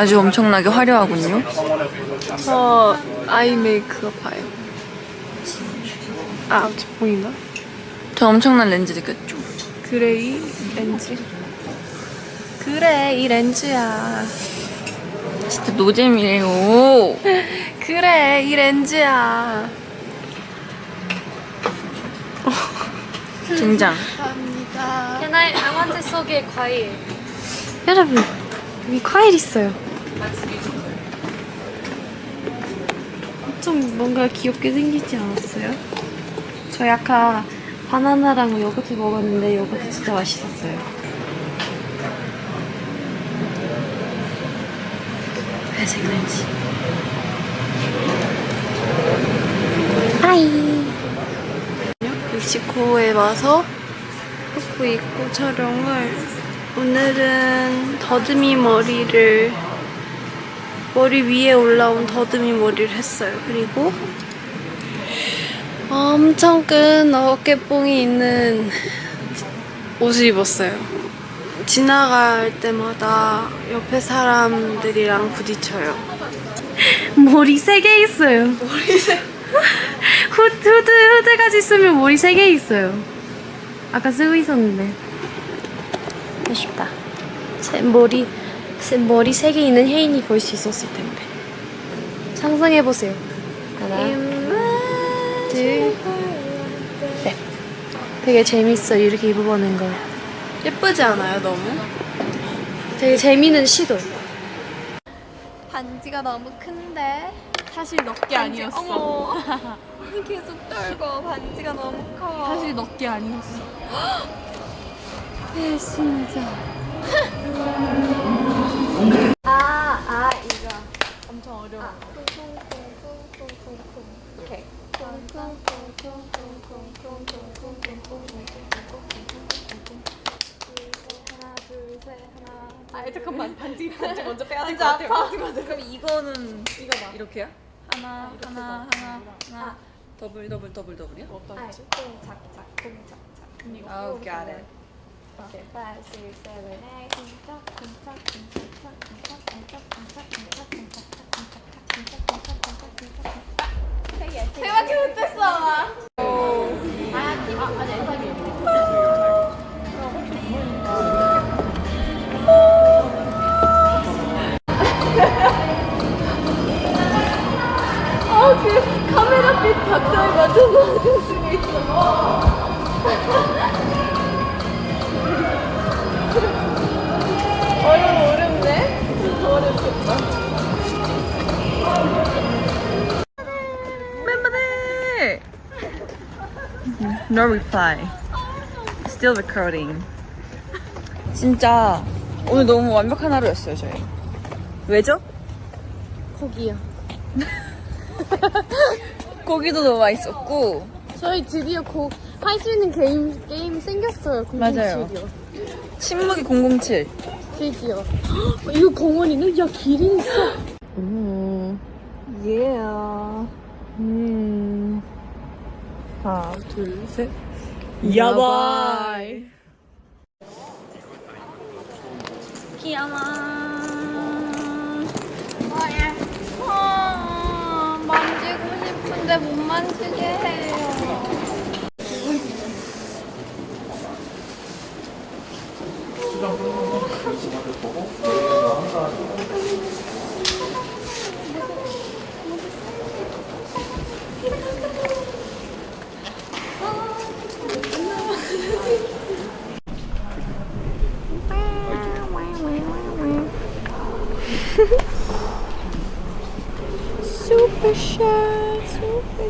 아주 엄청나게 화려하군요. 저 아이 메이크업 봐요. 아, 저 보이나? 저 엄청난 렌즈 느꼈죠? 그레이 렌즈. 그래, 이 렌즈야. 진짜 노잼이에요. 그래, 이 렌즈야. 등장. Can I, I want a soge 과일. 여러분, 여기 과일 있어요. 좀 뭔가 귀엽게 생기지 않았어요? 저 약간 바나나랑 요거트 먹었는데 요거트 진짜 맛있었어요. 회색 렌즈. 하이. 멕시코에 와서 하고 있고 촬영을 오늘은 더듬이 머리를 머리 위에 올라온 더듬이 머리를 했어요. 그리고 엄청 큰 어깨뽕이 있는 옷을 입었어요. 지나갈 때마다 옆에 사람들이랑 부딪혀요. 머리 세 개 있어요. 머리 세 후드, 후드, 후드까지 있으면 머리 세 개 있어요. 아까 쓰고 있었는데. 아쉽다. 제 머리, 제 머리 세개 있는 혜인이 볼 수 있었을 텐데. 상상해보세요. 하나, 둘, 셋. 되게 재밌어, 이렇게 입어보는 거. 예쁘지 않아요, 너무? 되게 재미있는 시도. 반지가 너무 큰데. 사실 넉개 아니었어. 어머. 계속 떨고 반지가 너무 커. 사실 넉개 아니었어. 네, 진짜. 아, 아, 이거. 엄청 어려워. 아, 오케이. 아, 잠깐만. 반지, 반지 먼저 빼야 될것 같아. 반지 먼저. 그럼 이거는 이거 봐. 이렇게요? 하나, 아, 이렇게 하나, 하나, 하나. 아. 더블, 더블, 더블, 더블이요? 뭐 아, 그치? 작, 작. 음, 아, 오케이, 알아요. 대박이 못했어. 아그 카메라 빛 박자에 맞춰서 하는 수가 있어. No reply. Still recording. 진짜 오늘 너무 완벽한 하루였어요, 저희. 왜죠? 거기요. 고기도 너무 맛있었고 저희 드디어 할수 있는 게임 게임 생겼어요. 맞아요. 007이요. 침묵이 007. 드디어. 헉, 이거 공원이네? 야 길이 있어. 음, yeah. 음. 하나, 둘, 셋. 야바이. 귀여워. 아, 예뻐. 만지고 싶은데 못 만지게 해요.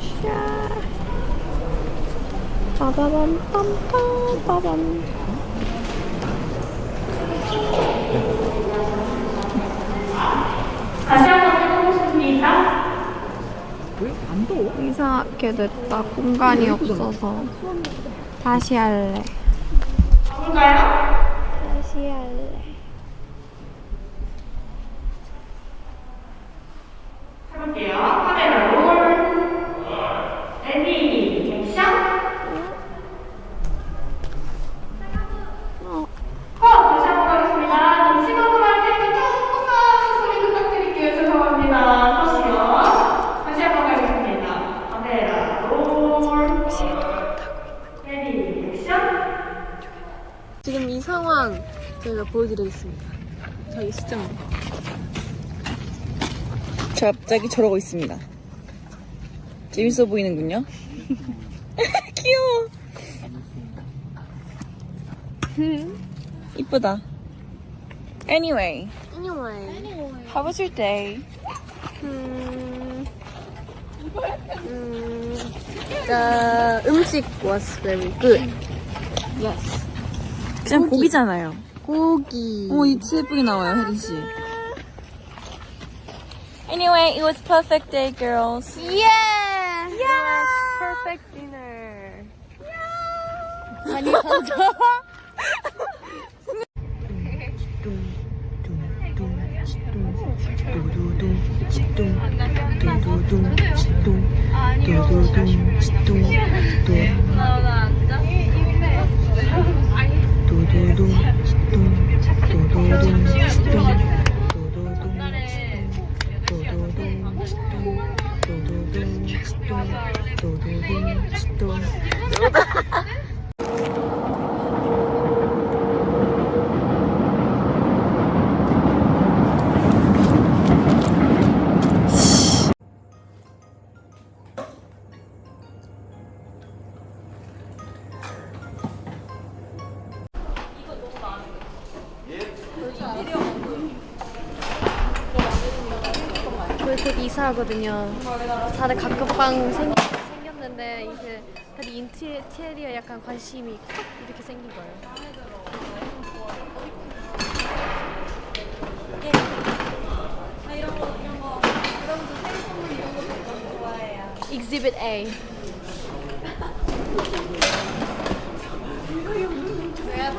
으쌰. 빠바밤, 빰빰, 빠밤. 다시 한번 해보겠습니다. 왜 안 더워? 이상하게 됐다. 공간이 없어서. 다시 할래. 뭔가요? 보여드리겠습니다. 저희 시점. 저 갑자기 저러고 있습니다. 재밌어 보이는군요. 귀여워. 이쁘다. Anyway, Anyway. how was your day? 음, 음, the 음식 was very good. Yes. 그냥 고기잖아요. 고기. 오, 이 진짜 예쁘게 나와요, 혜린 씨. Anyway, it was perfect day, girls. Yeah! Yes! Perfect dinner. 많이 터져. 저희 곧 이사하거든요. 다들 각급방 생, 생겼는데 이제 다들 인테리어 약간 관심이 확 이렇게 생긴 거예요. Exhibit A.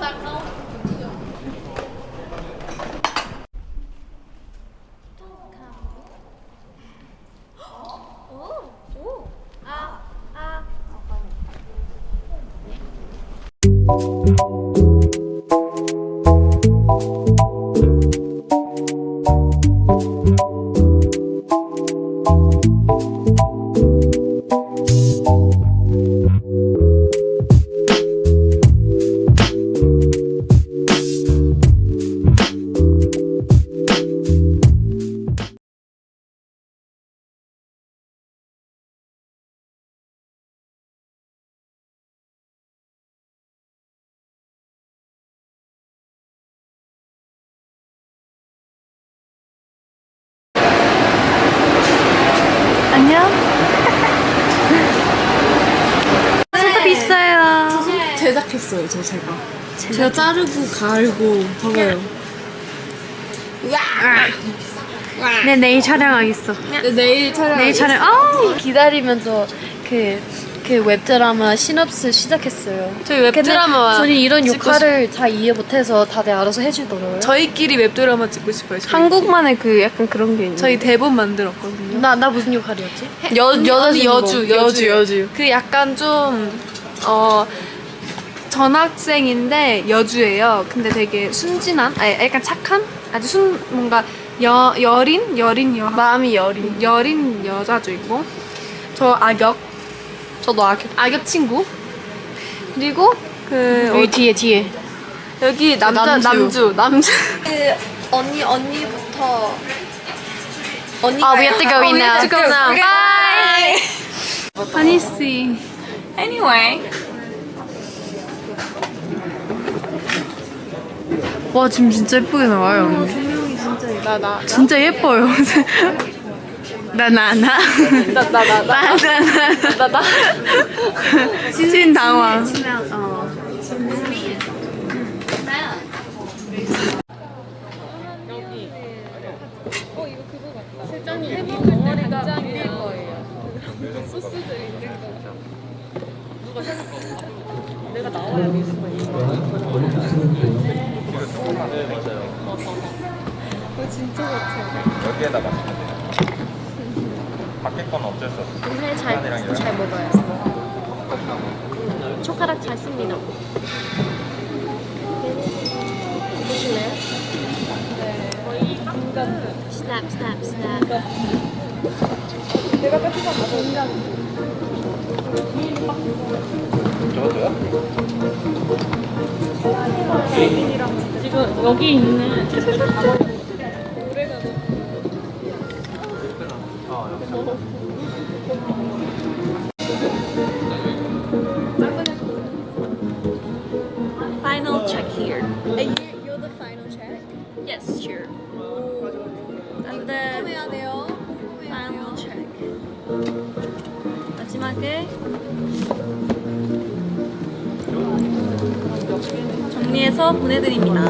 안녕. 했어요, 저 제가. 제가 자르고 갈고 봐봐요. 네 내일 촬영하겠어. 네, 내일 촬영. 내일 촬영. 아 기다리면서 그. 그 웹드라마 시놉스 시작했어요. 저희 웹드라마 저는 이런 찍고 역할을 다 이해 못해서 다들 알아서 해주더라고요. 저희끼리 웹드라마 찍고 싶어요. 저희. 한국만의 그 약간 그런 게 있는. 저희 대본 만들었거든요. 나, 나 무슨 역할이었지? 여, 여자 여주, 여주, 여주. 그 약간 좀, 어, 전학생인데 여주예요. 근데 되게 순진한, 아니, 약간 착한? 아주 순, 뭔가 여, 여린? 여린 여, 마음이 여린. 여린 여자도 있고. 저 악역. 저도 악역. 악역 친구. 그리고 그, 여기 어, 뒤에 뒤에. 여기 남자, 남주. 남주, 남주. 그 언니 언니부터 언니. Oh, we have to go Oh, we now. have to go now. Bye. Honey see. Anyway, 와 지금 진짜 예쁘게 나와요. 나, 나, 진짜 예뻐요. 나나 나. 나, 나, 나, 나. 나나나. 나, 나. 진 당황. 여기에다 마시면 돼요. 밖에 건 어쩔 수 없어. 근데 잘, 잘 먹어요. 손가락 잘 씁니다. 보실래요? 스냅 스냅 스냅. 저거도요? 지금 여기 있는 Final check here. You're the final check. Yes, sure. And then 해야 돼요. final check. 마지막에 정리해서 보내드립니다.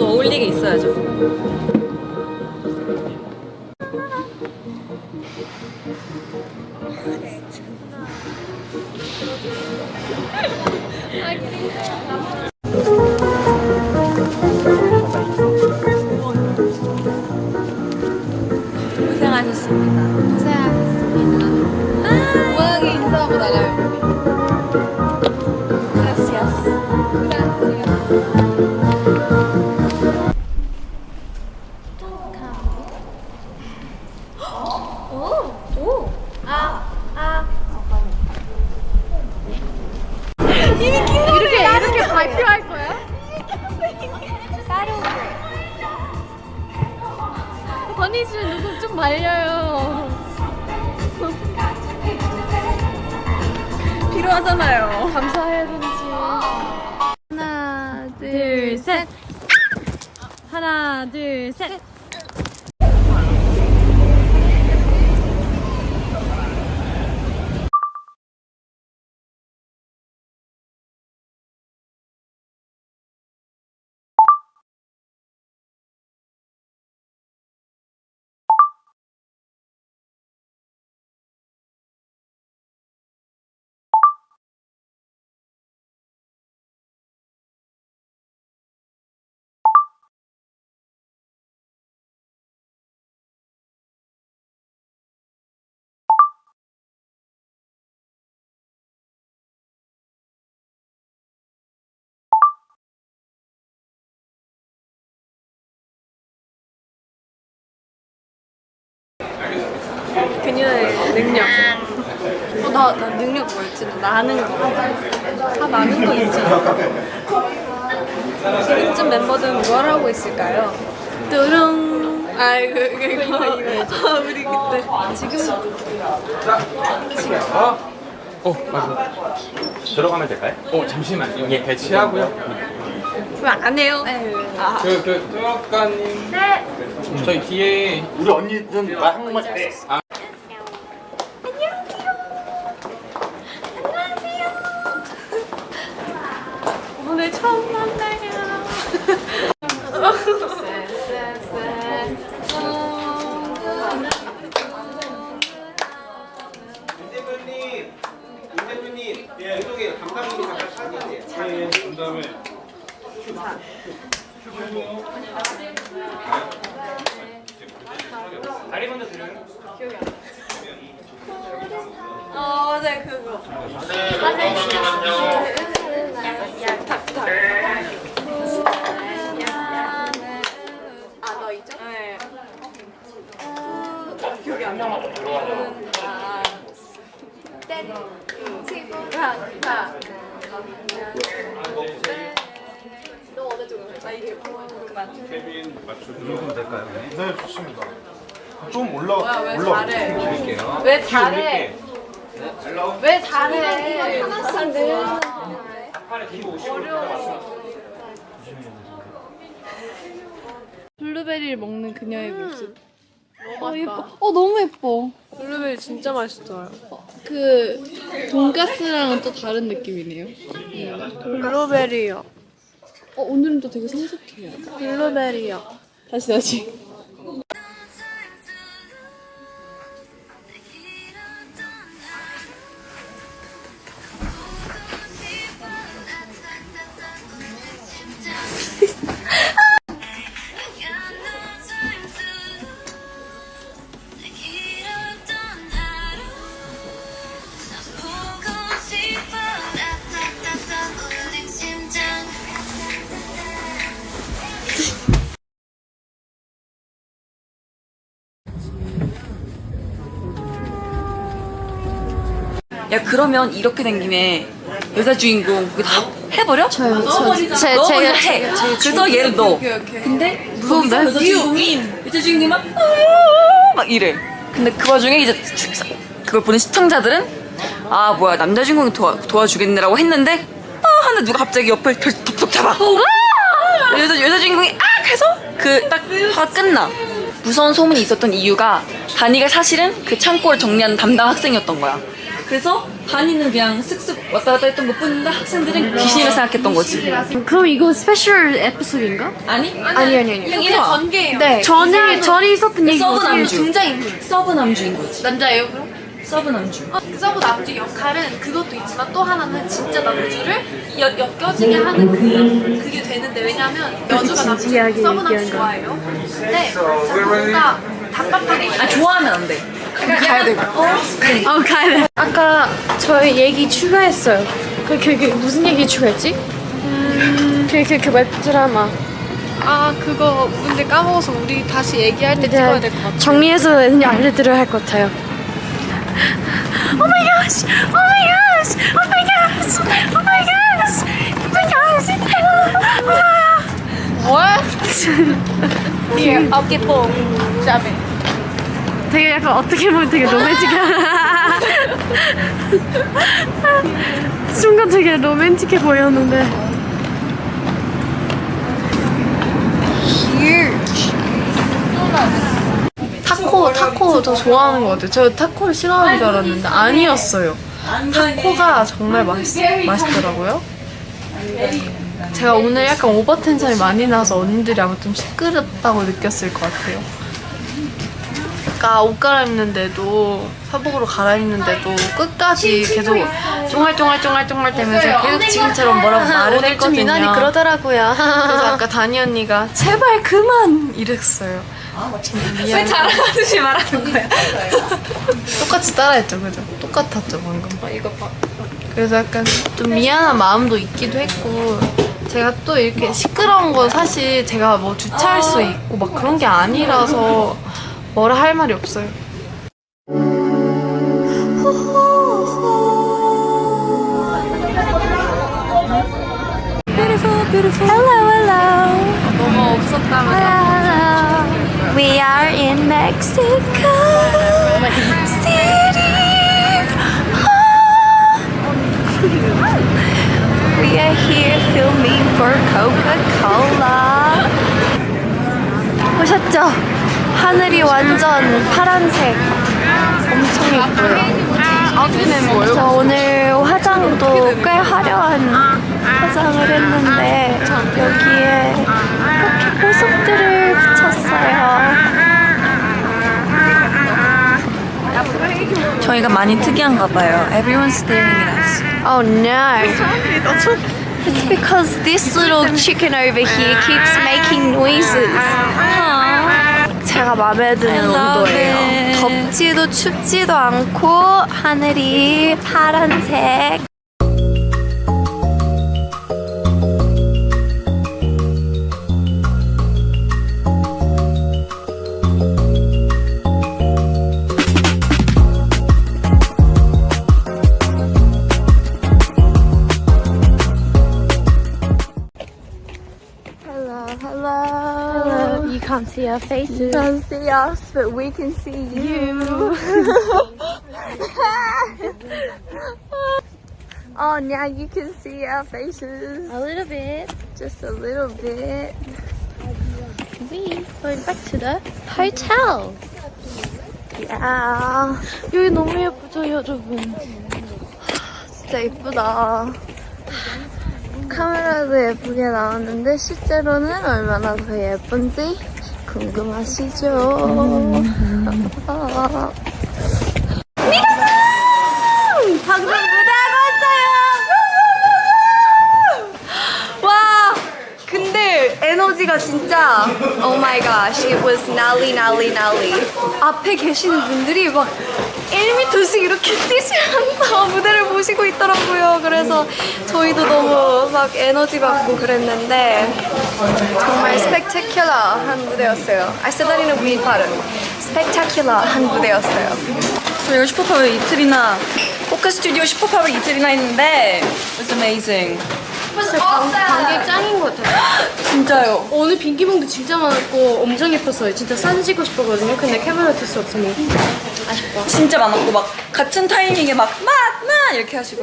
어울리게 있어야죠. 씨 누구 좀 말려요. 필요하잖아요. 감사해야든지. 하나, 둘, 셋. 하나, 둘, 셋. 그녀의 능력. 어, 나, 나 능력 뭐였지? 나 아는 거. 다 아는 거 있지. 요즘 멤버들은 뭘 하고 있을까요? 뚜룽. 아, 이거, 이거, 이거, 이거. 아, 우리 그때. 지금. 어, 맞아. 들어가면 될까요? 어, 잠시만요. 예, 배치하고요. 왜안 해요? 그, 그, 뚜역가님. 네. 저희 뒤에. 우리 언니 좀 한국말 잘해. 아, 왜 잘해? 하나씩 늘. 블루베리를 먹는 그녀의 모습. 어, 예뻐. 어, 너무 예뻐. 블루베리 진짜 맛있어요. 그 돈가스랑은 또 다른 느낌이네요. 블루베리요. 어, 오늘은 또 되게 성숙해요. 블루베리요. 다시 다시. 야, 그러면 이렇게 된 김에 여자 주인공 거기 다 해버려? 저요. 저, 제, 너 제가 해. 제가 그래서 얘를 넣어. 근데 무서운데? 여자 주인공이 여자 주인공이 막, "으아!" 막 이래. 근데 그 와중에 이제 주- 그걸 보는 시청자들은 아 뭐야 남자 주인공이 도와, 도와주겠네라고 했는데 아 하는데 누가 갑자기 옆을 덜 톡톡 잡아. 여자 여자 주인공이 아 해서 그 딱 화가 끝나. 무서운 소문이 있었던 이유가 다니가 사실은 그 창고를 정리하는 담당 학생이었던 거야. 그래서 다니는 그냥 쓱쓱 왔다 갔다 했던 것 뿐인데 학생들은 귀신을 생각했던 거지. 그럼 이거 스페셜 에피소드인가? 아니? 아니 아니 아니. 그냥 일화. 전개예요. 네. 전에 전에 있었던 얘기 서브 남주. 등장인물. 서브 남주인 거지. 남자예요 그럼? 서브 남주. 그 서브 남주 역할은 그것도 있지만 또 하나는 진짜 남주를 여, 엮여지게 하는 그 그게 되는데 왜냐면 여주가 남주 서브 남주. 좋아해요. 근데 뭔가 답답하게 아 좋아하면 안 돼. 가야 되고. 어 가야 돼. 아까 저희 얘기 추가했어요. 그, 그, 그 무슨 얘기 추가했지? 그, 그, 그 웹드라마. 아 그거 근데 까먹어서 우리 다시 얘기할 때 찍어야 될 것 같아. 정리해서 그냥 알려드려야 할 것 같아요. Oh my gosh! Oh my gosh! Oh my gosh! Oh my gosh! Oh my gosh! Here, 어깨 뽕 짬에 되게 약간 어떻게 보면 되게 로맨틱한 순간 되게 로맨틱해 보였는데 타코 타코 더 좋아하는 것 같아요. 저 타코를 싫어하는 줄 알았는데 아니었어요. 타코가 정말 맛있, 맛있더라고요. 제가 오늘 약간 오버 텐션이 많이 나서 언니들이 아마 좀 시끄럽다고 느꼈을 것 같아요. 아까 옷 갈아입는데도 사복으로 갈아입는데도 끝까지 계속 쫑알쫑알쫑알쫑알 대면서 계속 지금처럼 뭐라고 말을 했거든요. 유난히 그러더라고요. 그래서 아까 다니 언니가 제발 그만 이랬어요. 왜 잘하듯이 말하는 거야. 똑같이 따라했죠, 그죠? 똑같았죠 방금. 이거 봐. 그래서 약간 좀 미안한 마음도 있기도 했고 제가 또 이렇게 시끄러운 거 사실 제가 뭐 주차할 수 있고 막 그런 게 아니라서 뭐라 할 말이 없어요. 너무 없었다면 We are in Mexico City We are here filming for Coca-Cola 보셨죠? 하늘이 완전 파란색 엄청 예뻐요? 저 오늘 화장도 꽤 화려한 화장을 했는데 여기에 이렇게 보석들을 붙였어요. 저희가 많이 특이한가 봐요. Everyone's staring at us. Oh no. It's because this little chicken over here keeps making noises. 제가 마음에 드는 온도예요. 덥지도 춥지도 않고 하늘이 파란색. You can't see our faces. Don't see us, but we can see you. oh, now you can see our faces. A little bit. Just a little bit. We going back to the hotel. Yeah. 여기 너무 예쁘죠, 여러분? 진짜 예쁘다. 카메라도 예쁘게 나왔는데 실제로는 얼마나 더 예쁜지 궁금하시죠? 방송 무대하고 왔어요! 와! 근데 에너지가 진짜 Oh my gosh, it was 난리 앞에 계시는 분들이 막 1m씩 이렇게 뛰시면서 무대를 보시고 있더라고요 그래서 저희도 너무 막 에너지 받고 그랬는데 정말 스펙타큘러한 무대였어요 I said that in a weird pattern 스펙타큘러한 무대였어요 저희가 슈퍼파워 이틀이나 포크 스튜디오 슈퍼파워 이틀이나 했는데 It was amazing. 진짜 관- 관객 짱인 것 같아요. 진짜요. 오늘 빈기봉도 진짜 많았고 엄청 예뻤어요. 진짜 사진 찍고 싶었거든요. 근데 카메라 들 수 없으니 아쉽다. 진짜 많았고 막 같은 타이밍에 막 맛 맛 이렇게 하시고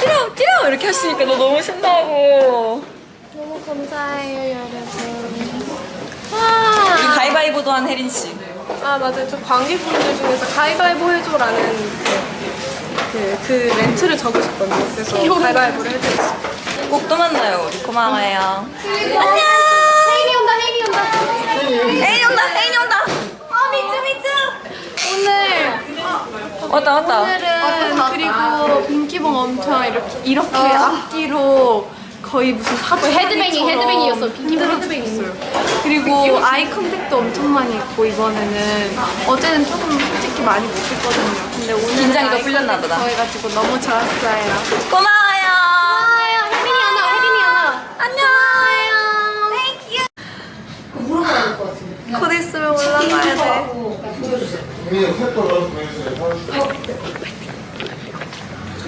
띠로 띠로 이렇게 하시니까 너 너무 신나고 감사해요, 여러분. 우리 와! 가위바위보도 한 혜린 씨. 아 맞아요. 저 관객분들 중에서 가위바위보 해줘라는 그, 그, 그 멘트를 적으셨거든요. 그래서 가위바위보를 해드렸어요. 꼭또 만나요. 우리 고마워요. 혜인이 온다, 혜인이 온다. 혜인이 온다. 혜인이 온다. 아 미츠 미츠. 오늘 왔다 왔다. 오늘은 그리고 빈기봉 엄청 이렇게 이렇게 앞뒤로 거의 무슨 사부 헤드뱅잉, 헤드뱅잉이었어. 빈기봉 헤드뱅잉. 그리고 아이 컨택도 엄청 많이 했고 이번에는 어제는 조금 솔직히 많이 못했거든요. 근데 오늘 긴장이 더 풀렸나 보다. 그래가지고 너무 좋았어요. 고마워요. 혜민이 하나, 혜민이 하나. 안녕. 곧 있으면 올라가야 돼.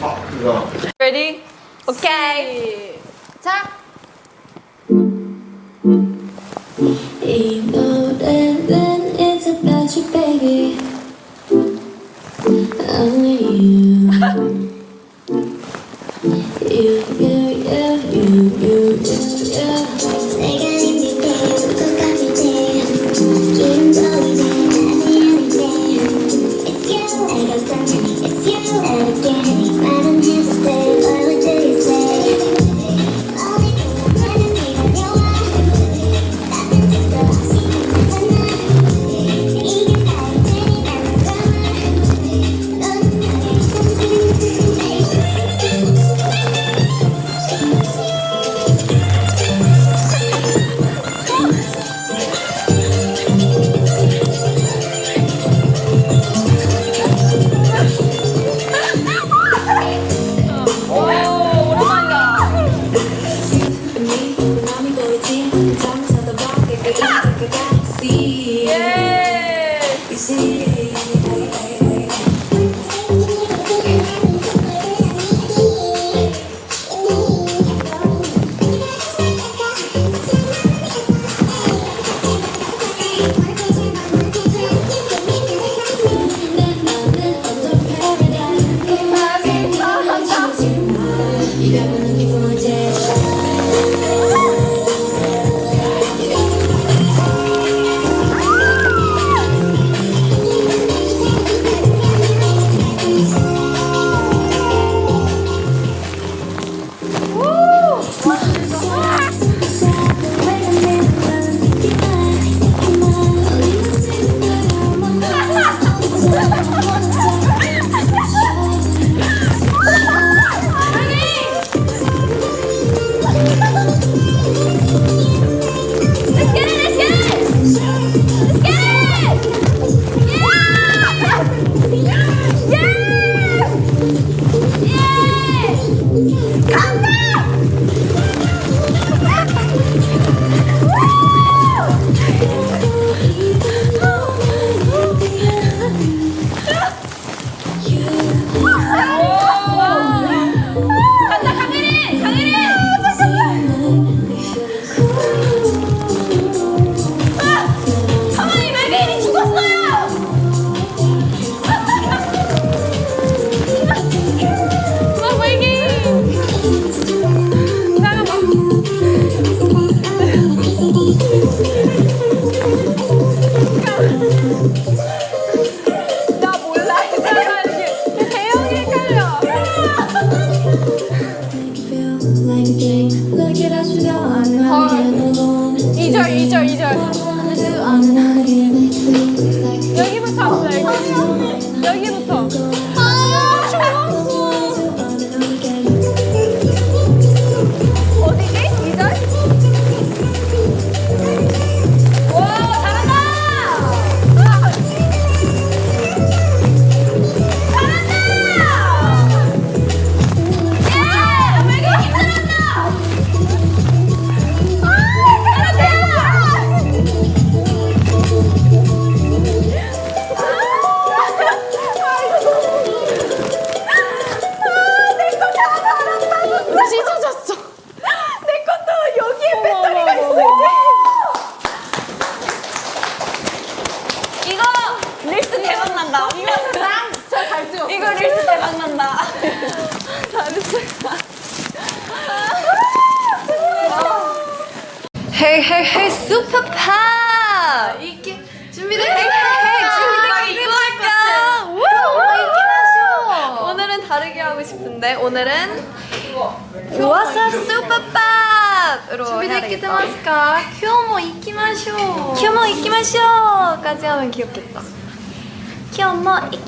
아, 그거. Ready? 오 케이. 자, You know that, that it's about you, baby. Only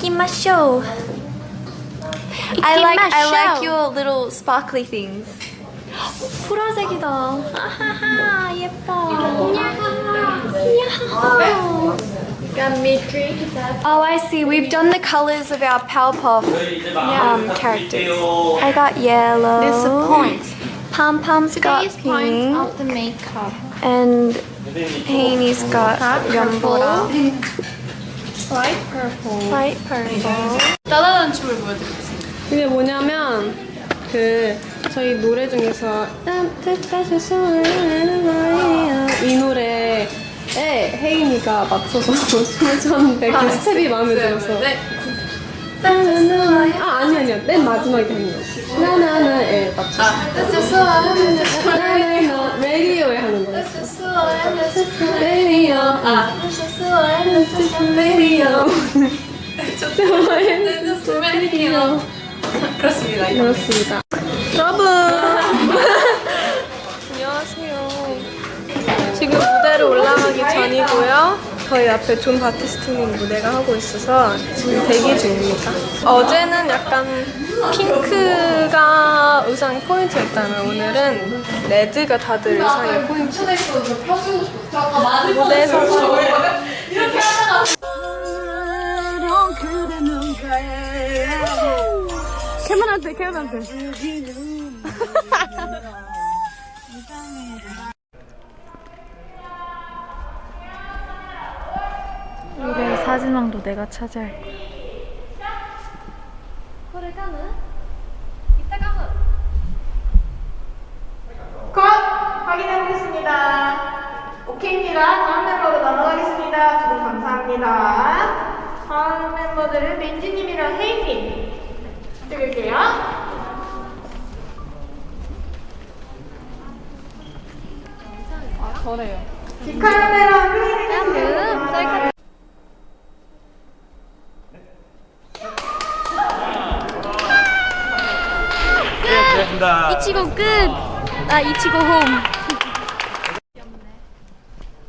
큐모 이기마쇼 I like I like your little sparkly things 보라색이다. 아하하 예뻐. Oh, I see. We've done the colors of our Powerpuff um, characters. I got yellow. This is points. Pom Pom's got These points pink. of the makeup. And Haney's got rumble. Light purple. Light purple. 따다란 춤을 보여드리겠습니다. 이게 뭐냐면 그 저희 노래 중에서 이 노래에 혜인이가 맞춰서 춤을 췄는데 그 스텝이 마음에 들어서 아 아니 아니요. 맨 마지막에 혜인이 나나나에 맞춰서. 나나나 레디오에 하는 레디오. 아. 레디오. 레디오. 그렇습니다. 그렇습니다. 여러분. 안녕하세요. 지금 무대로 올라가기 전이고요. 저희 앞에 존 바티스트님 무대가 하고 있어서 지금 대기 중입니다. 어제는 약간 핑크가 의상 포인트였다면 오늘은 레드가 다들 의상의 포인트. 무대에서 캐머한테 캐머한테 올해 사진왕도 내가 차지할 거야. 컷! 확인해보겠습니다. 오케이입니다. 다음 멤버로 넘어가겠습니다. 두분 감사합니다. 다음 멤버들은 민지님이랑 혜인님 찍을게요. 아, 저래요. 디카메라 혜인님. 고맙습니다. 이치고 끝! 아, 이치고 홈.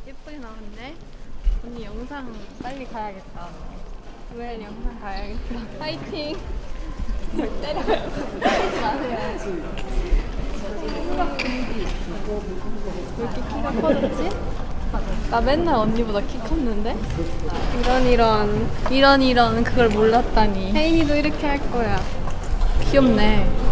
예쁘게 나왔네. 언니 영상 빨리 가야겠다. 왜 영상 가야겠다. 파이팅. 때려요. 때리지 마세요. 왜 이렇게 키가 커졌지? 나 맨날 언니보다 키 컸는데? 이런 이런 이런 이런 그걸 몰랐다니. 혜인이도 이렇게 할 거야. 귀엽네.